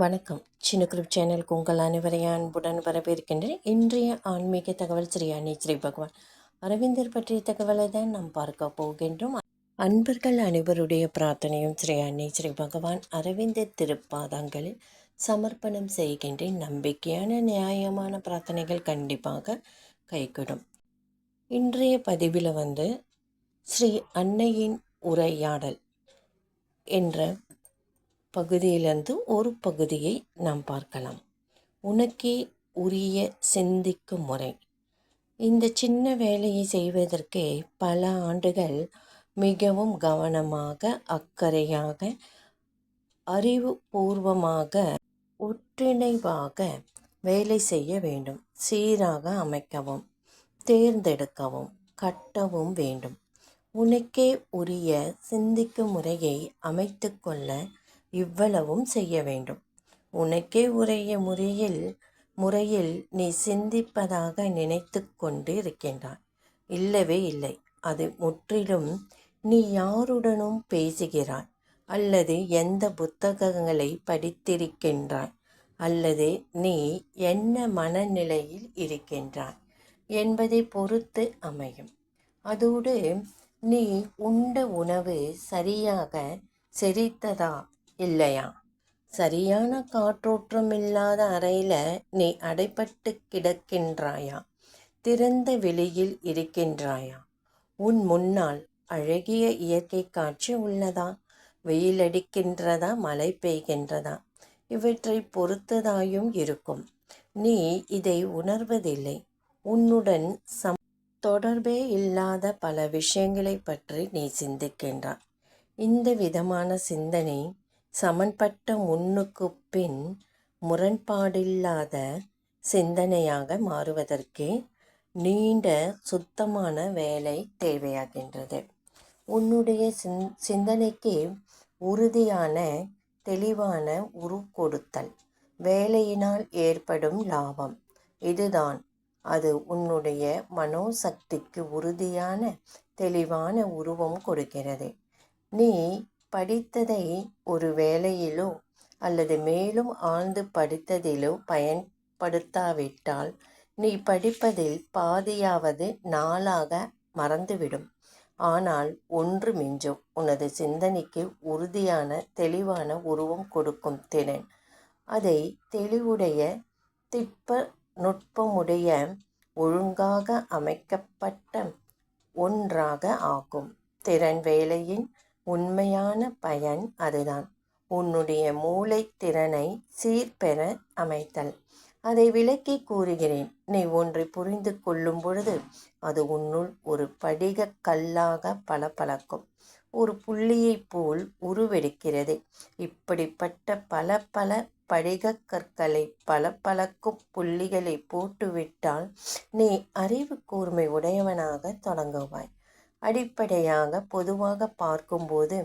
வணக்கம். சின்ன குரூப் சேனலுக்கு உங்கள் அனைவரையும் அன்புடன் வரவேற்கின்றேன். இன்றைய ஆன்மீக தகவல் ஸ்ரீ அன்னை ஸ்ரீ பகவான். அரவிந்தர் பற்றிய தகவலை தான் நாம் பார்க்க போகின்றோம். அன்பர்கள் அனைவருடைய பிரார்த்தனையும் ஸ்ரீ அன்னை ஸ்ரீ பகவான் அரவிந்தர் திருப்பாதங்களில் சமர்ப்பணம் செய்கின்றேன். நம்பிக்கையான நியாயமான பிரார்த்தனைகள் கண்டிப்பாக கைகூடும். இன்றைய பதிவில் வந்து ஸ்ரீ அன்னையின் உரையாடல் என்ற பகுதியிலிருந்து ஒரு பகுதியை நாம் பார்க்கலாம். உனக்கே உரிய சிந்திக்கும் முறை. இந்த சின்ன வேலையை செய்வதற்கே பல ஆண்டுகள் மிகவும் கவனமாக அக்கறையாக அறிவுபூர்வமாக ஒற்றிணைவாக வேலை செய்ய வேண்டும். சீராக அமைக்கவும் தேர்ந்தெடுக்கவும் கட்டவும் வேண்டும். உனக்கே உரிய சிந்திக்கும் முறையை அமைத்து கொள்ள இவ்வளவும் செய்ய வேண்டும். உனக்கே உரிய முறையில் முறையில் நீ சிந்திப்பதாக நினைத்து கொண்டு இருக்கின்றாய். இல்லவே இல்லை. அது முற்றிலும் நீ யாருடனும் பேசுகிறாய் அல்லது எந்த புத்தகங்களை படித்திருக்கின்றாய் அல்லது நீ என்ன மனநிலையில் இருக்கின்றாய் என்பதை பொறுத்து அமையும். அதோடு நீ உண்ட உணவு சரியாக செரித்ததா இல்லையா? சரியான காற்றோட்டம் இல்லாத அறையில் நீ அடைப்பட்டு கிடக்கின்றாயா? திறந்த வெளியில் இருக்கின்றாயா? உன் முன்னால் அழகிய இயற்கை காட்சி உள்ளதா? வெயில் அடிக்கின்றதா மழை பெய்கின்றதா? இவற்றை பொறுத்ததாயும் இருக்கும். நீ இதை உணர்வதில்லை. உன்னுடன் சம் தொடர்பே இல்லாத பல விஷயங்களை பற்றி நீ சிந்திக்கின்றாய். இந்த விதமான சிந்தனை சமன்பட்ட முன்னுக்கு பின் முரண்பாடில்லாத சிந்தனையாக மாறுவதற்கே நீண்ட சுத்தமான வேலை தேவையாகின்றது. உன்னுடைய சிந் சிந்தனைக்கு உறுதியான தெளிவான உரு கொடுத்தல் வேலையினால் ஏற்படும் லாபம். இதுதான். அது உன்னுடைய மனோசக்திக்கு உறுதியான தெளிவான உருவம் கொடுக்கிறது. நீ படித்ததை ஒரு வேலையிலோ அல்லது மேலும் ஆழ்ந்து படித்ததிலோ பயன்படுத்தாவிட்டால் நீ படிப்பதில் பாதியாவது நாளாக மறந்துவிடும். ஆனால் ஒன்று மிஞ்சும். உனது சிந்தனைக்கு உறுதியான தெளிவான உருவம் கொடுக்கும் திறன். அதை தெளிவுடைய திட்ப நுட்பமுடைய ஒழுங்காக அமைக்கப்பட்ட ஒன்றாக ஆகும் திறன் வேலையின் உண்மையான பயன் அதுதான். உன்னுடைய மூளை திறனை சீர்பெற அமைத்தல். அதை விளக்கி கூறுகிறேன். நீ ஒன்றை புரிந்து கொள்ளும் பொழுது அது உன்னுள் ஒரு படிக கல்லாக பளபளக்கும். ஒரு புள்ளியைப் போல் உருவெடுக்கிறது. இப்படிப்பட்ட பல பல படிகக் கற்களை பல பழக்கும் புள்ளிகளை போட்டுவிட்டால் நீ அறிவு கூர்மை உடையவனாக தொடங்குவாய். அடிப்படையாக பொதுவாக பார்க்கும்போது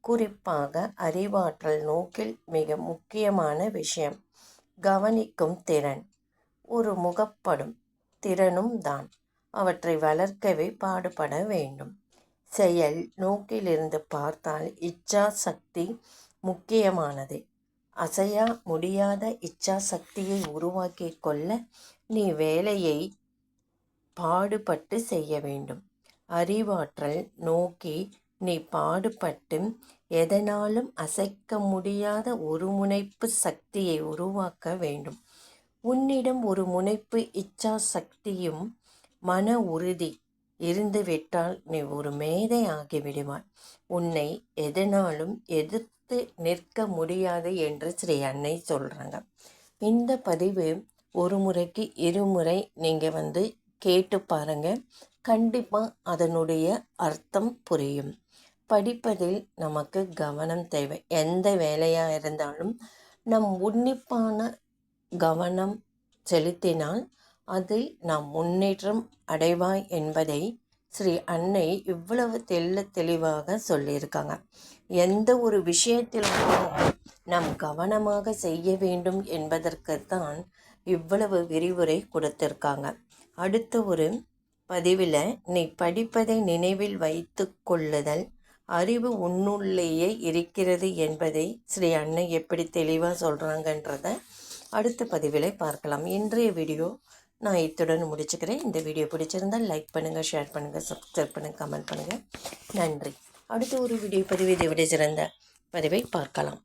குறிப்பாக அறிவாற்றல் நோக்கில் மிக முக்கியமான விஷயம். கவனிக்கும் திறன். ஒரு முகப்படும் திறனும் தான். அவற்றை வளர்க்கவே பாடுபட வேண்டும். செயல் நோக்கிலிருந்து பார்த்தால் இச்சா சக்தி முக்கியமானது. அசையா முடியாத இச்சா சக்தியை உருவாக்கி கொள்ள நீ வேலையை பாடுபட்டு செய்ய வேண்டும். அறிவாற்றல் நோக்கி நீ பாடுபட்டு எதனாலும் அசைக்க முடியாத ஒரு முனைப்பு சக்தியை உருவாக்க வேண்டும். உன்னிடம் ஒரு முனைப்பு இச்சா சக்தியும் மன உறுதி இருந்துவிட்டால் நீ ஒரு மேதை ஆகிவிடுவாய் உன்னை எதனாலும் எதிர்த்து நிற்க முடியாது என்று ஸ்ரீ அன்னை சொல்கிறாங்க இந்த பதிவு ஒரு முறைக்கு இருமுறை நீங்கள் வந்து கேட்டு பாருங்கள் கண்டிப்பாக அதனுடைய அர்த்தம் புரியும். படிப்பதில் நமக்கு கவனம் தேவை. எந்த வேலையாக இருந்தாலும் நம் உன்னிப்பான கவனம் செலுத்தினால் அதில் நாம் முன்னேற்றம் அடைவாய் என்பதை ஸ்ரீ அன்னை இவ்வளவு தெல்ல தெளிவாக சொல்லியிருக்காங்க. எந்த ஒரு விஷயத்திலும் நாம் கவனமாக செய்ய வேண்டும் என்பதற்குத்தான் இவ்வளவு விரிவுரை கொடுத்திருக்காங்க. அடுத்த ஒரு பதிவில் நீ படிப்பதை நினைவில் வைத்து கொள்ளுதல் அறிவு உன்னுள்ளேயே இருக்கிறது என்பதை ஸ்ரீ அண்ணன் எப்படி தெளிவாக சொல்கிறாங்கன்றத அடுத்த பதிவில் பார்க்கலாம். இன்றைய வீடியோ நான் இத்துடன் முடிச்சுக்கிறேன். இந்த வீடியோ பிடிச்சிருந்தால் லைக் பண்ணுங்கள் ஷேர் பண்ணுங்கள் சப்ஸ்கிரைப் பண்ணுங்கள் கமெண்ட் பண்ணுங்கள் நன்றி. அடுத்த ஒரு வீடியோ பதிவு இதை விட சிறந்த பதிவை பார்க்கலாம்.